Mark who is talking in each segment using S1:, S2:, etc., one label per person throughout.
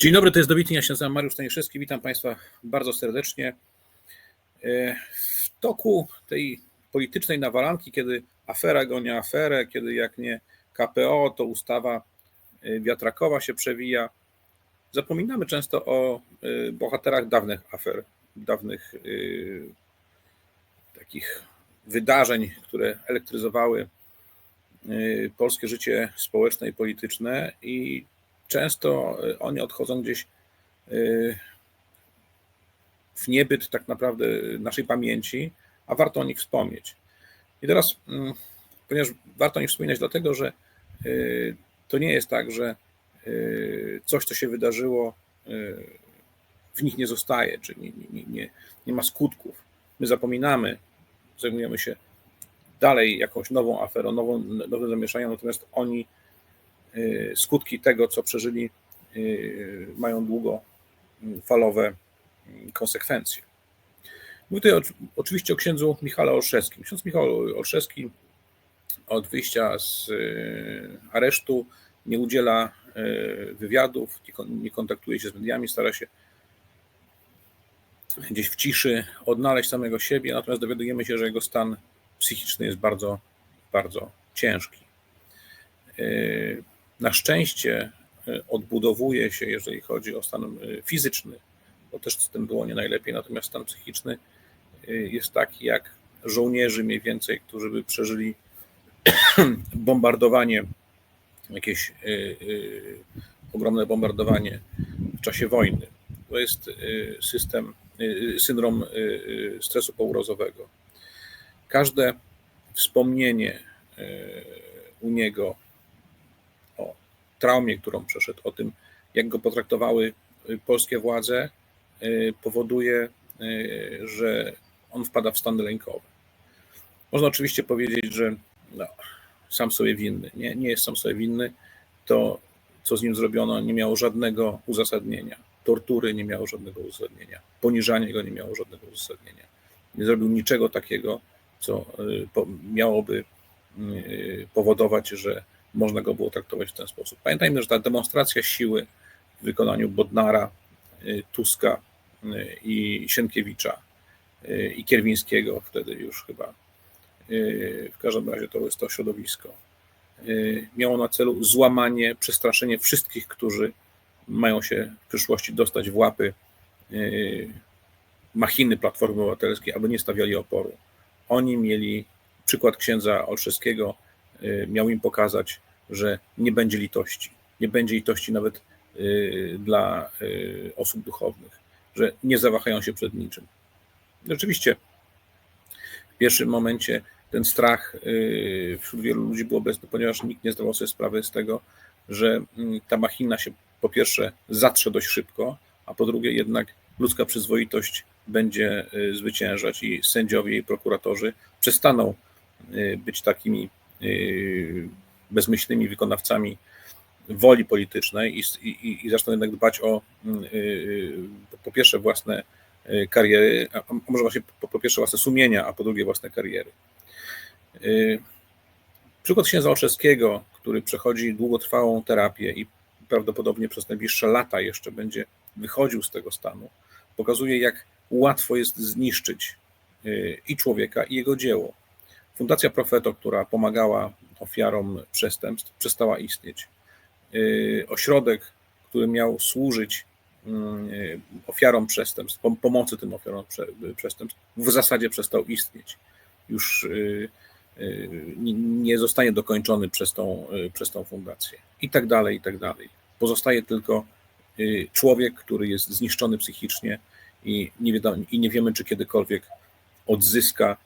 S1: Dzień dobry, to jest Dobitnie, ja się nazywam Mariusz Staniszewski, witam Państwa bardzo serdecznie. E, W toku tej politycznej nawalanki, kiedy afera goni aferę, kiedy jak nie KPO, to ustawa e, wiatrakowa się przewija, zapominamy często o e, bohaterach dawnych afer, dawnych takich wydarzeń, które elektryzowały polskie życie społeczne i polityczne i często y, oni odchodzą gdzieś y, w niebyt tak naprawdę naszej pamięci, a warto o nich wspomnieć. I teraz, mm, ponieważ warto o nich wspominać, dlatego że y, to nie jest tak, że coś, co się wydarzyło, w nich nie zostaje, czy nie, nie, nie, ma skutków. My zapominamy, zajmujemy się dalej jakąś nową aferą, nową, nowym zamieszaniem, natomiast oni skutki tego, co przeżyli, y, mają długofalowe y, konsekwencje. Mówię tutaj oczywiście o księdzu Michale Olszewskim. Ksiądz Michał Olszewski od wyjścia z aresztu nie udziela wywiadów, nie kontaktuje się z mediami, stara się gdzieś w ciszy odnaleźć samego siebie, natomiast dowiadujemy się, że jego stan psychiczny jest bardzo, bardzo ciężki. Na szczęście e, odbudowuje się, jeżeli chodzi o stan e, fizyczny, bo też z tym było nie najlepiej, natomiast stan psychiczny e, jest taki jak żołnierzy mniej więcej, którzy by przeżyli bombardowanie, jakieś ogromne bombardowanie w czasie wojny. To jest system, syndrom stresu pourozowego. Każde wspomnienie u niego traumie, którą przeszedł, o tym, jak go potraktowały y, polskie władze, y, powoduje, y, że on wpada w stan lękowy. Można oczywiście powiedzieć, że no, sam sobie winny. Nie, nie jest sam sobie winny. To, co z nim zrobiono, nie miało żadnego uzasadnienia. Tortury nie miało żadnego uzasadnienia. Poniżanie go nie miało żadnego uzasadnienia. Nie zrobił niczego takiego, co miałoby powodować, że można go było traktować w ten sposób. Pamiętajmy, że ta demonstracja siły w wykonaniu Bodnara, y, Tuska y, i Sienkiewicza y, i Kierwińskiego, wtedy już chyba, w każdym razie to jest to środowisko, miało na celu złamanie, przestraszenie wszystkich, którzy mają się w przyszłości dostać w łapy machiny Platformy Obywatelskiej, aby nie stawiali oporu. Oni mieli przykład księdza Olszewskiego, miał im pokazać, że nie będzie litości. Nie będzie litości nawet y, dla y, osób duchownych, że nie zawahają się przed niczym. Rzeczywiście, w pierwszym momencie ten strach wśród wielu ludzi był obecny, ponieważ nikt nie zdawał sobie sprawy z tego, że mm, ta machina się po pierwsze zatrze dość szybko, a po drugie jednak ludzka przyzwoitość będzie zwyciężać i sędziowie i prokuratorzy przestaną być takimi Y, bezmyślnymi wykonawcami woli politycznej i, i, i zaczną jednak dbać o y, y, po pierwsze własne kariery, a może właśnie po, po pierwsze własne sumienia, a po drugie własne kariery. Przykład księdza Olszewskiego, który przechodzi długotrwałą terapię i prawdopodobnie przez najbliższe lata jeszcze będzie wychodził z tego stanu, pokazuje, jak łatwo jest zniszczyć i człowieka, i jego dzieło. Fundacja Profeto, która pomagała ofiarom przestępstw, przestała istnieć. Y, ośrodek, który miał służyć y, ofiarom przestępstw, pomocy tym ofiarom przestępstw, w zasadzie przestał istnieć. Już y, nie zostanie dokończony przez tą, przez tą fundację. I tak dalej, i tak dalej. Pozostaje tylko człowiek, który jest zniszczony psychicznie i nie, wiadomo, i nie wiemy, czy kiedykolwiek odzyska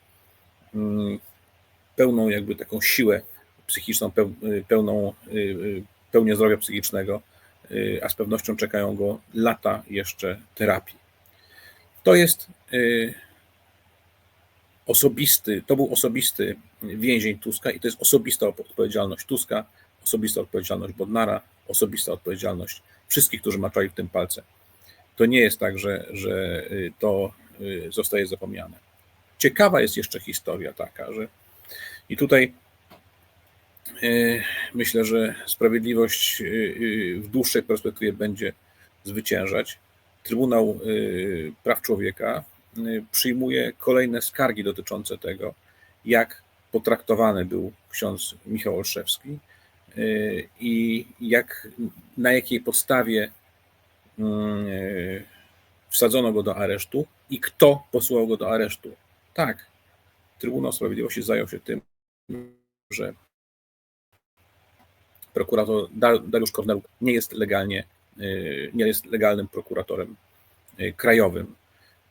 S1: pełną jakby taką siłę psychiczną, pełną, y, y, pełnię zdrowia psychicznego, y, a z pewnością czekają go lata jeszcze terapii. To jest osobisty, to był osobisty więzień Tuska i to jest osobista odpowiedzialność Tuska, osobista odpowiedzialność Bodnara, osobista odpowiedzialność wszystkich, którzy maczali w tym palce. To nie jest tak, że, że to zostaje zapomniane. Ciekawa jest jeszcze historia taka, że i tutaj e, myślę, że sprawiedliwość e, e, w dłuższej perspektywie będzie zwyciężać. Trybunał Praw Człowieka przyjmuje kolejne skargi dotyczące tego, jak potraktowany był ksiądz Michał Olszewski i jak, na jakiej podstawie wsadzono go do aresztu i kto posłał go do aresztu. Tak, Trybunał Sprawiedliwości zajął się tym, że prokurator Dariusz Korneluk nie jest legalnie, y, nie jest legalnym prokuratorem y, krajowym.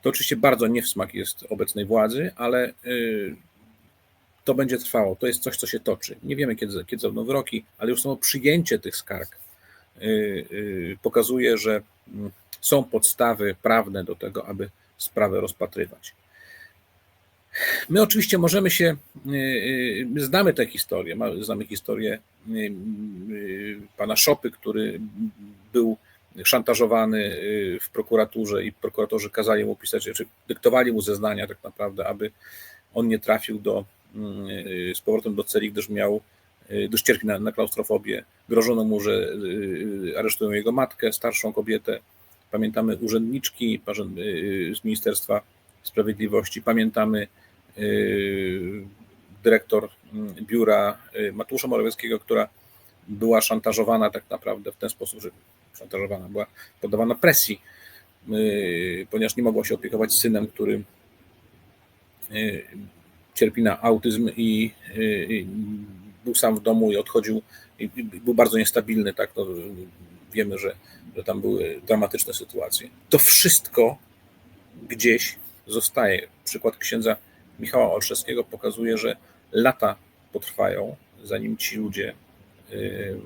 S1: To oczywiście bardzo nie w smak jest obecnej władzy, ale y, to będzie trwało. To jest coś, co się toczy. Nie wiemy, kiedy, kiedy będą wyroki, ale już samo przyjęcie tych skarg pokazuje, że mm, są podstawy prawne do tego, aby sprawę rozpatrywać. My oczywiście możemy się, y, y, znamy tę historię, znamy historię y, pana Szopy, który był szantażowany w prokuraturze i prokuratorzy kazali mu pisać, czy dyktowali mu zeznania tak naprawdę, aby on nie trafił do, z powrotem do celi, gdyż miał, gdyż cierpi na, na klaustrofobię. Grożono mu, że aresztują jego matkę, starszą kobietę. Pamiętamy urzędniczki z Ministerstwa Sprawiedliwości, pamiętamy dyrektor mm, biura y, Matusza Morawieckiego, która była szantażowana tak naprawdę w ten sposób, że szantażowana była poddawana presji, y, ponieważ nie mogła się opiekować synem, który cierpi na autyzm i, był sam w domu i odchodził, i był bardzo niestabilny, tak, no, wiemy, że, że tam były dramatyczne sytuacje. To wszystko gdzieś zostaje. Przykład księdza Michała Olszewskiego pokazuje, że lata potrwają, zanim ci ludzie y,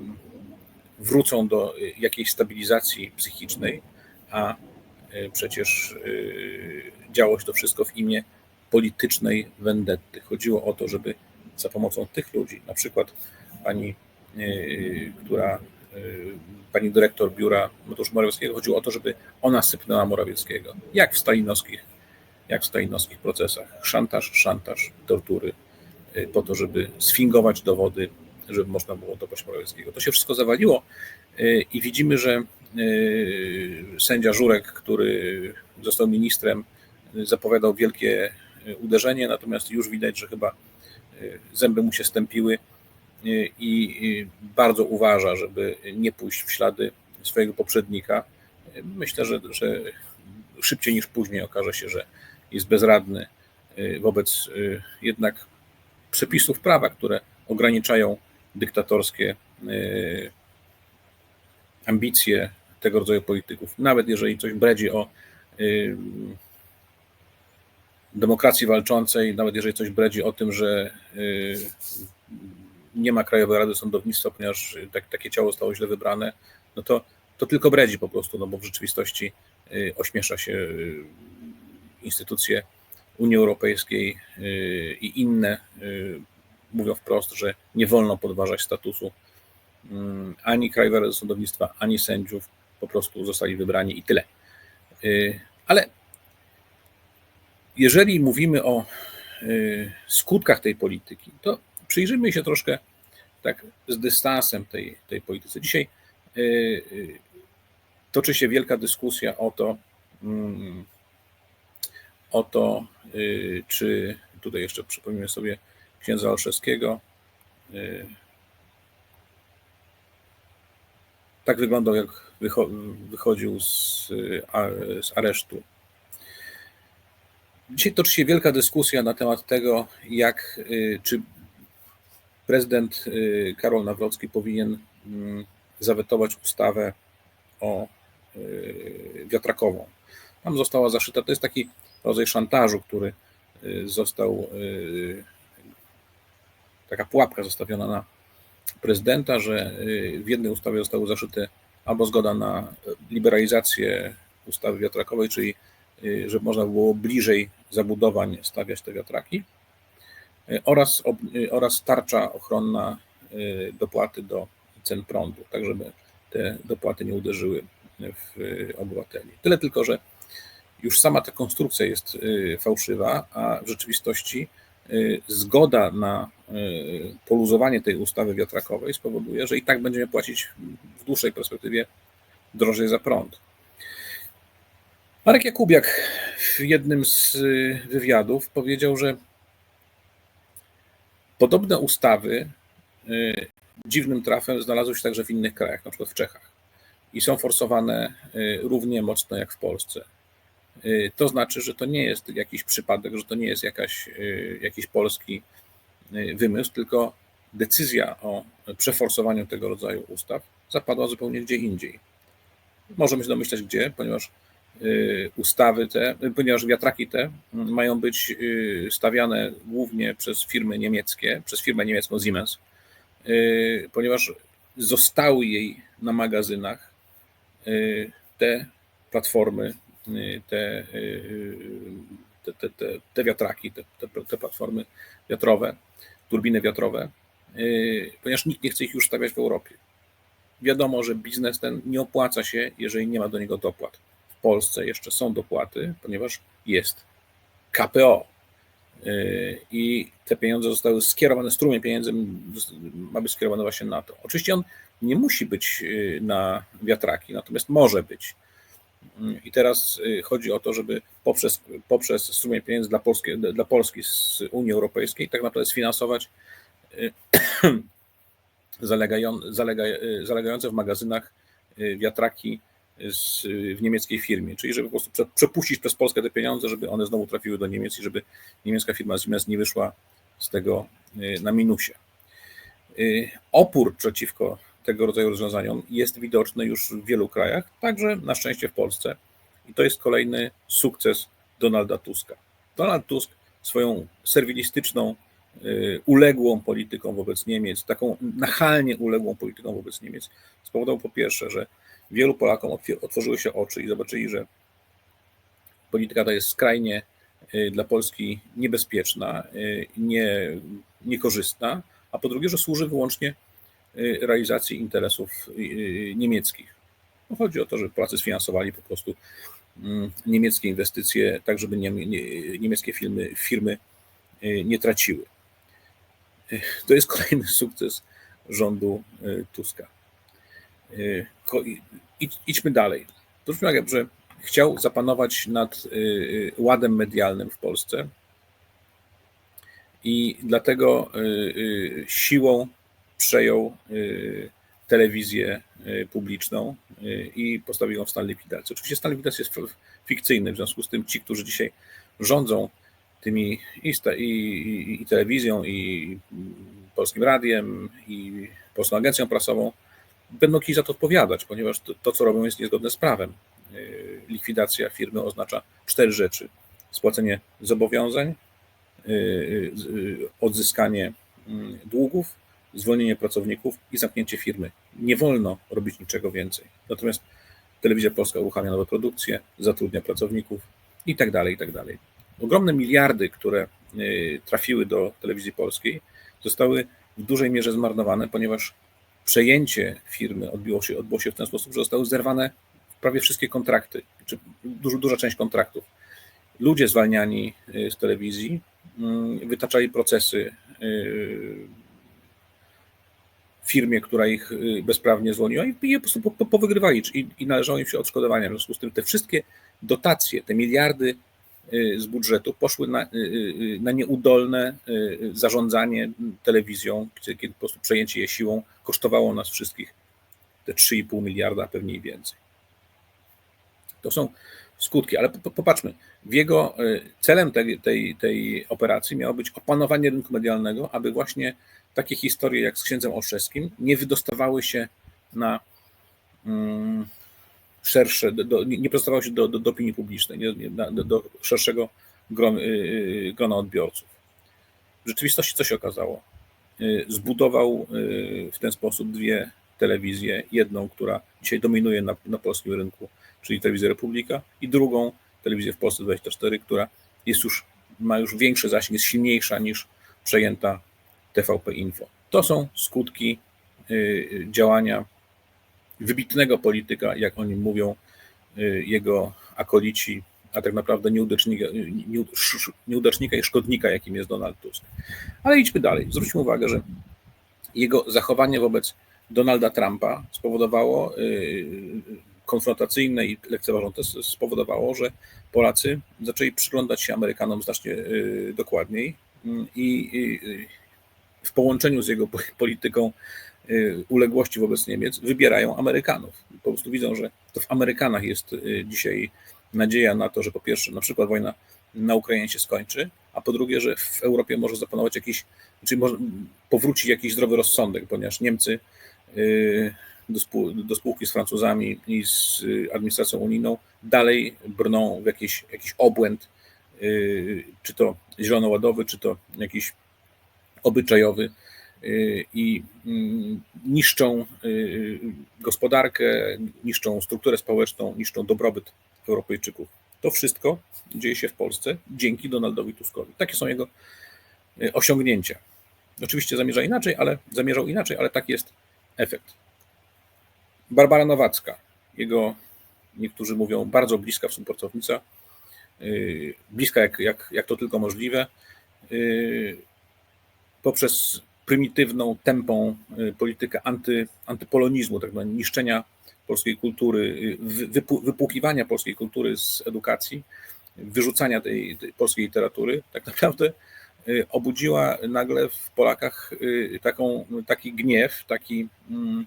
S1: wrócą do jakiejś stabilizacji psychicznej, a y, przecież y, działo się to wszystko w imię politycznej wendetty. Chodziło o to, żeby za pomocą tych ludzi, na przykład pani, która pani dyrektor biura Mateusza Morawieckiego, chodziło o to, żeby ona sypnęła Morawieckiego, jak w stalinowskich jak w stalinowskich procesach. Szantaż, szantaż, tortury, y, po to, żeby sfingować dowody, żeby można było dopaść Morawieckiego. To się wszystko zawaliło y, i widzimy, że y, sędzia Żurek, który został ministrem, zapowiadał wielkie uderzenie, natomiast już widać, że chyba zęby mu się stępiły i bardzo uważa, żeby nie pójść w ślady swojego poprzednika. Myślę, że, że szybciej niż później okaże się, że jest bezradny y, wobec y, jednak przepisów prawa, które ograniczają dyktatorskie y, ambicje tego rodzaju polityków. Nawet jeżeli coś bredzi o demokracji walczącej, nawet jeżeli coś bredzi o tym, że nie ma Krajowej Rady Sądownictwa, ponieważ tak, takie ciało zostało źle wybrane, no to, to tylko bredzi po prostu, no bo w rzeczywistości ośmiesza się instytucje Unii Europejskiej y, i inne y, mówią wprost, że nie wolno podważać statusu mm, ani Krajowej Sądownictwa, ani sędziów, po prostu zostali wybrani i tyle. Y, ale jeżeli mówimy o skutkach tej polityki, to przyjrzyjmy się troszkę tak z dystansem tej, tej polityce. Dzisiaj toczy się wielka dyskusja o to, mm, o to, y, czy tutaj jeszcze przypomnimy sobie księdza Olszewskiego. Y, tak wyglądał, jak wychodził z, z aresztu. Dzisiaj toczy się wielka dyskusja na temat tego, jak, y, czy prezydent Karol Nawrocki powinien mm, zawetować ustawę o wiatrakową. Tam została zaszyta, to jest taki rodzaj szantażu, który y, został, y, taka pułapka zostawiona na prezydenta, że y, w jednej ustawie zostały zaszyte albo zgoda na liberalizację ustawy wiatrakowej, czyli żeby można było bliżej zabudowań stawiać te wiatraki, oraz, oraz tarcza ochronna dopłaty do cen prądu, tak żeby te dopłaty nie uderzyły w obywateli. Tyle tylko, że już sama ta konstrukcja jest y, fałszywa, a w rzeczywistości y, zgoda na y, poluzowanie tej ustawy wiatrakowej spowoduje, że i tak będziemy płacić w dłuższej perspektywie drożej za prąd. Marek Jakubiak w jednym z wywiadów powiedział, że podobne ustawy dziwnym trafem znalazły się także w innych krajach, na przykład w Czechach i są forsowane równie mocno jak w Polsce. To znaczy, że to nie jest jakiś przypadek, że to nie jest jakaś, jakiś polski wymysł, tylko decyzja o przeforsowaniu tego rodzaju ustaw zapadła zupełnie gdzie indziej. Możemy się domyślać gdzie, ponieważ y, ustawy te, ponieważ wiatraki te mają być y, stawiane głównie przez firmy niemieckie, przez firmę niemiecką Siemens, y, ponieważ zostały jej na magazynach te platformy, te, te, te, te, te wiatraki, te, platformy wiatrowe, turbiny wiatrowe, ponieważ nikt nie chce ich już stawiać w Europie wiadomo, że biznes ten nie opłaca się, jeżeli nie ma do niego dopłat. W Polsce jeszcze są dopłaty, ponieważ jest KPO. I te pieniądze zostały skierowane, strumień pieniędzy ma być skierowany właśnie na to. Oczywiście on nie musi być na wiatraki, natomiast może być. I teraz chodzi o to, żeby poprzez, poprzez strumień pieniędzy dla Polski, dla Polski z Unii Europejskiej tak naprawdę sfinansować zalegające w magazynach y, wiatraki z, w niemieckiej firmie, czyli żeby po prostu przepuścić przez Polskę te pieniądze, żeby one znowu trafiły do Niemiec i żeby niemiecka firma Siemens nie wyszła z tego y, na minusie. Y, opór przeciwko tego rodzaju rozwiązaniom jest widoczny już w wielu krajach, także na szczęście w Polsce. I to jest kolejny sukces Donalda Tuska. Donald Tusk swoją serwilistyczną Y, uległą polityką wobec Niemiec, taką nachalnie uległą polityką wobec Niemiec, spowodował po pierwsze, że wielu Polakom otworzyły się oczy i zobaczyli, że polityka ta jest skrajnie y, dla Polski niebezpieczna, y, nie, niekorzystna, a po drugie, że służy wyłącznie realizacji interesów niemieckich. No chodzi o to, że Polacy sfinansowali po prostu mm, niemieckie inwestycje, tak żeby niemieckie firmy, firmy nie traciły. To jest kolejny sukces rządu Tuska. Idźmy dalej. Zwróćmy uwagę, że chciał zapanować nad ładem medialnym w Polsce i dlatego siłą przejął telewizję publiczną i postawił ją w stan likwidacji. Oczywiście stan likwidacji jest fikcyjny, w związku z tym ci, którzy dzisiaj rządzą tymi i, i, i telewizją, i polskim radiem, i polską agencją prasową, będą kiedyś za to odpowiadać, ponieważ to, to, co robią, jest niezgodne z prawem. Y, likwidacja firmy oznacza cztery rzeczy: spłacenie zobowiązań, y, y, odzyskanie mm, długów, zwolnienie pracowników i zamknięcie firmy. Nie wolno robić niczego więcej. Natomiast telewizja polska uruchamia nowe produkcje, zatrudnia pracowników i tak dalej, i tak dalej ogromne miliardy, które y, trafiły do telewizji polskiej, zostały w dużej mierze zmarnowane, ponieważ przejęcie firmy odbiło się, odbyło się w ten sposób, że zostały zerwane prawie wszystkie kontrakty, czy duża, część kontraktów. Ludzie zwalniani y, z telewizji mm, wytaczali procesy y, firmie, która ich bezprawnie zwolniła i je po prostu powygrywali i, i należało im się odszkodowania. W związku z tym te wszystkie dotacje, te miliardy Y, z budżetu poszły na, y, y, na nieudolne zarządzanie telewizją, kiedy po prostu przejęcie jej siłą kosztowało nas wszystkich te 3,5 miliarda, a pewnie i więcej. To są skutki, ale popatrzmy, w jego celem tej, tej, tej operacji miało być opanowanie rynku medialnego, aby właśnie takie historie jak z księdzem Olszewskim nie wydostawały się na, mm, szersze, do, nie prostował się do, do, do opinii publicznej, nie, do, do, szerszego grona, y, grona odbiorców. W rzeczywistości co się okazało? Y, zbudował y, w ten sposób dwie telewizje. Jedną, która dzisiaj dominuje na, na polskim rynku, czyli telewizja Republika, i drugą, telewizję w Polsce 24, która jest już, ma już większy zasięg, jest silniejsza niż przejęta TVP Info. To są skutki działania wybitnego polityka, jak o nim mówią y, jego akolici, a tak naprawdę nieudacznika, nieudacznika i szkodnika, jakim jest Donald Tusk. Ale idźmy dalej. Zwróćmy uwagę, że jego zachowanie wobec Donalda Trumpa spowodowało y, konfrontacyjne i lekceważące spowodowało, że Polacy zaczęli przyglądać się Amerykanom znacznie dokładniej mm, i w połączeniu z jego polityką uległości wobec Niemiec wybierają Amerykanów. Po prostu widzą, że to w Amerykanach jest dzisiaj nadzieja na to, że po pierwsze na przykład wojna na Ukrainie się skończy, a po drugie, że w Europie może zapanować jakiś, czyli może powróci jakiś zdrowy rozsądek, ponieważ Niemcy y, do, spół, do spółki z Francuzami i z administracją unijną dalej brną w jakiś, jakiś obłęd, y, czy to zielonoładowy, czy to jakiś obyczajowy y, i mm, niszczą gospodarkę, niszczą strukturę społeczną, niszczą dobrobyt Europejczyków. To wszystko dzieje się w Polsce dzięki Donaldowi Tuskowi. Takie są jego e, osiągnięcia. Oczywiście zamierza inaczej, ale zamierzał inaczej, ale taki jest efekt. Barbara Nowacka, jego niektórzy mówią bardzo bliska współpracownica, bliska jak, jak, jak to tylko możliwe, poprzez prymitywną, tępą politykę anty, antypolonizmu, tak niszczenia polskiej kultury, wypłukiwania polskiej kultury z edukacji, wyrzucania tej, tej polskiej literatury, tak naprawdę y, obudziła nagle w Polakach y, taką, taki gniew, taki mm,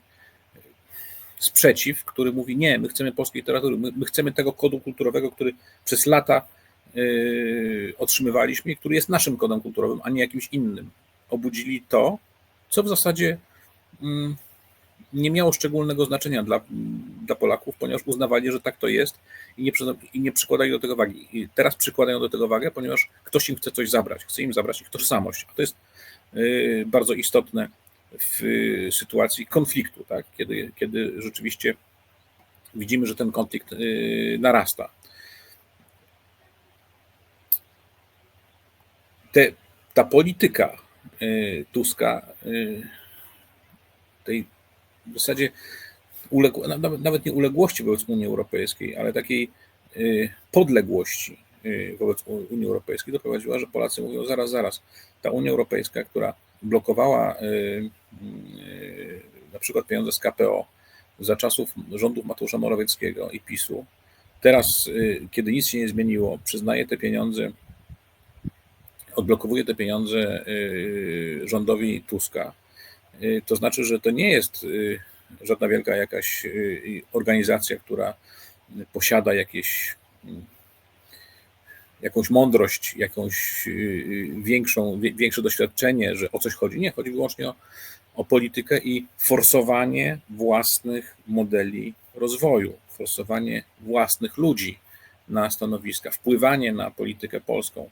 S1: sprzeciw, który mówi: Nie, my chcemy polskiej literatury, my, my chcemy tego kodu kulturowego, który przez lata y, otrzymywaliśmy i który jest naszym kodem kulturowym, a nie jakimś innym. Obudzili to, co w zasadzie mm, nie miało szczególnego znaczenia dla, dla Polaków, ponieważ uznawali, że tak to jest i nie, i nie przykładali do tego wagi. I teraz przykładają do tego wagę, ponieważ ktoś im chce coś zabrać, chce im zabrać ich tożsamość. A to jest y, bardzo istotne w sytuacji konfliktu, tak? kiedy, kiedy rzeczywiście widzimy, że ten konflikt y, narasta. Te, ta polityka y, Tuska, tej w zasadzie uległ, nawet, nie uległości wobec Unii Europejskiej, ale takiej y, podległości y, wobec Unii Europejskiej doprowadziła, że Polacy mówią zaraz, zaraz, ta Unia Europejska, która blokowała y, na przykład pieniądze z KPO za czasów rządów Mateusza Morawieckiego i PiSu, teraz, kiedy nic się nie zmieniło, przyznaje te pieniądze, odblokowuje te pieniądze rządowi Tuska, Y, to znaczy, że to nie jest y, żadna wielka jakaś y, organizacja, która posiada jakieś, jakąś mądrość, jakąś większą, większe doświadczenie, że o coś chodzi. Nie, chodzi wyłącznie o, o politykę i forsowanie własnych modeli rozwoju, forsowanie własnych ludzi na stanowiska, wpływanie na politykę polską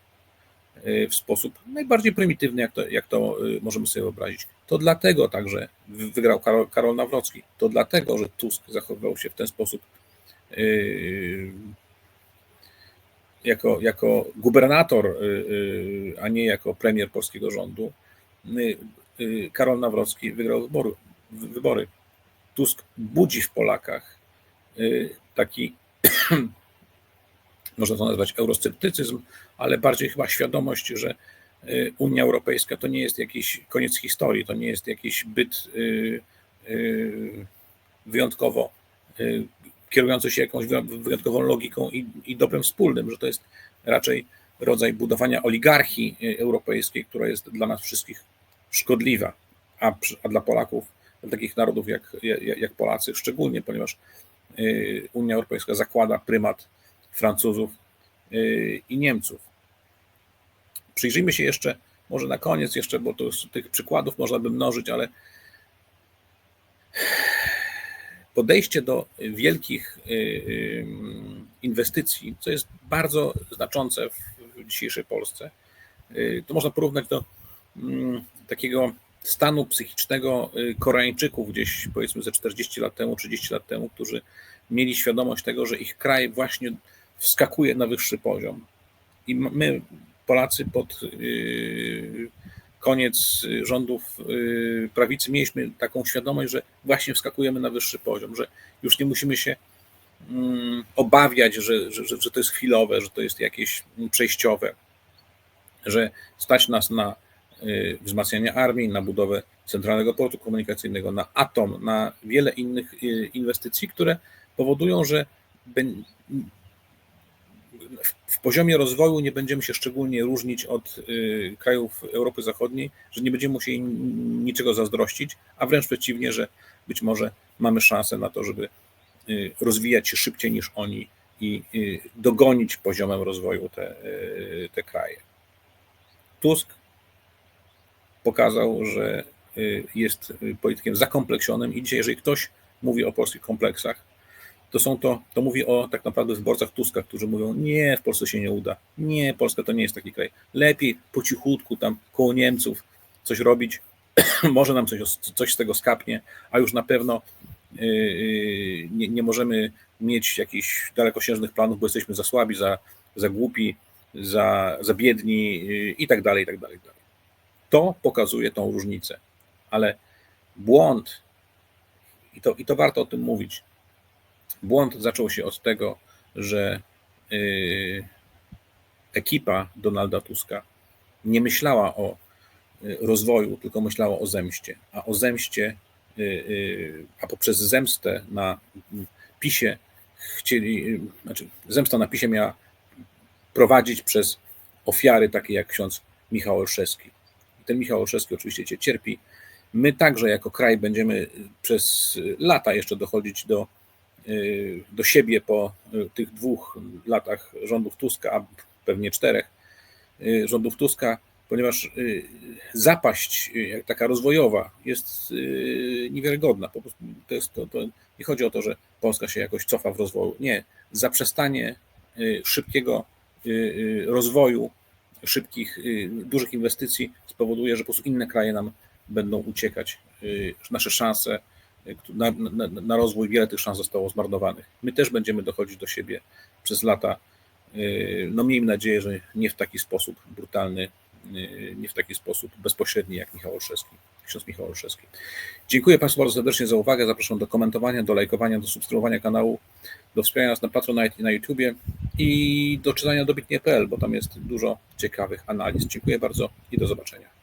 S1: w sposób najbardziej prymitywny, jak to, jak to możemy sobie wyobrazić. To dlatego także wygrał Karol, Karol Nawrocki. To dlatego, że Tusk zachowywał się w ten sposób yy, jako, jako gubernator, a nie jako premier polskiego rządu. Karol Nawrocki wygrał wybory. wybory. Tusk budzi w Polakach taki, można to nazwać eurosceptycyzm, ale bardziej chyba świadomość, że Y, Unia Europejska to nie jest jakiś koniec historii, to nie jest jakiś byt y, y, wyjątkowo kierujący się jakąś wyjątkową logiką i, i dobrem wspólnym, że to jest raczej rodzaj budowania oligarchii europejskiej, która jest dla nas wszystkich szkodliwa, a, a dla Polaków, dla takich narodów jak, jak, jak Polacy szczególnie, ponieważ Unia Europejska zakłada prymat Francuzów i Niemców. Przyjrzyjmy się jeszcze, może na koniec jeszcze, bo to tych przykładów można by mnożyć, ale podejście do wielkich y, y, inwestycji, co jest bardzo znaczące w dzisiejszej Polsce, y, to można porównać do mm, takiego stanu psychicznego Koreańczyków gdzieś powiedzmy ze 40 lat temu, 30 lat temu, którzy mieli świadomość tego, że ich kraj właśnie wskakuje na wyższy poziom. I my Polacy pod y, koniec rządów y, prawicy mieliśmy taką świadomość, że właśnie wskakujemy na wyższy poziom, że już nie musimy się mm, obawiać, że, że, że to jest chwilowe, że to jest jakieś przejściowe, że stać nas na y, wzmacnianie armii, na budowę centralnego portu komunikacyjnego, na atom, na wiele innych inwestycji, które powodują, że w poziomie rozwoju nie będziemy się szczególnie różnić od y, krajów Europy Zachodniej, że nie będziemy musieli niczego zazdrościć, a wręcz przeciwnie, że być może mamy szansę na to, żeby y, rozwijać się szybciej niż oni i y, dogonić poziomem rozwoju te, te kraje. Tusk pokazał, że jest politykiem zakompleksionym i dzisiaj, jeżeli ktoś mówi o polskich kompleksach, to są to, to mówi o tak naprawdę wyborcach Tuska, którzy mówią, nie, w Polsce się nie uda, nie, Polska to nie jest taki kraj, lepiej po cichutku tam koło Niemców coś robić, może nam coś, coś z tego skapnie, a już na pewno yy, nie, nie możemy mieć jakichś dalekosiężnych planów, bo jesteśmy za słabi, za, za głupi, za, za biedni yy, i tak dalej, i tak dalej. Tak dalej. To pokazuje tą różnicę, ale błąd, i to, i to warto o tym mówić, Błąd zaczął się od tego, że y, ekipa Donalda Tuska nie myślała o y, rozwoju, tylko myślała o zemście. A o zemście, y, a poprzez zemstę na PiSie chcieli, znaczy zemsta na PiSie miała prowadzić przez ofiary takie jak ksiądz Michał Olszewski. Ten Michał Olszewski oczywiście cię cierpi. My także jako kraj będziemy przez lata jeszcze dochodzić do do siebie po y, tych dwóch latach rządów Tuska, a pewnie czterech y, rządów Tuska, ponieważ zapaść taka rozwojowa jest niewiarygodna. Po prostu to jest, to, to nie chodzi o to, że Polska się jakoś cofa w rozwoju. Nie, zaprzestanie szybkiego rozwoju, szybkich, dużych inwestycji spowoduje, że po prostu inne kraje nam będą uciekać. Nasze szanse na, na, rozwój wiele tych szans zostało zmarnowanych. My też będziemy dochodzić do siebie przez lata. Yy, no miejmy nadzieję, że nie w taki sposób brutalny, yy, nie w taki sposób bezpośredni jak Michał Olszewski, ksiądz Michał Olszewski. Dziękuję Państwu bardzo serdecznie za uwagę. Zapraszam do komentowania, do lajkowania, do subskrybowania kanału, do wspierania nas na Patronite i na YouTubie i do czytania dobitnie.pl, bo tam jest dużo ciekawych analiz. Dziękuję bardzo i do zobaczenia.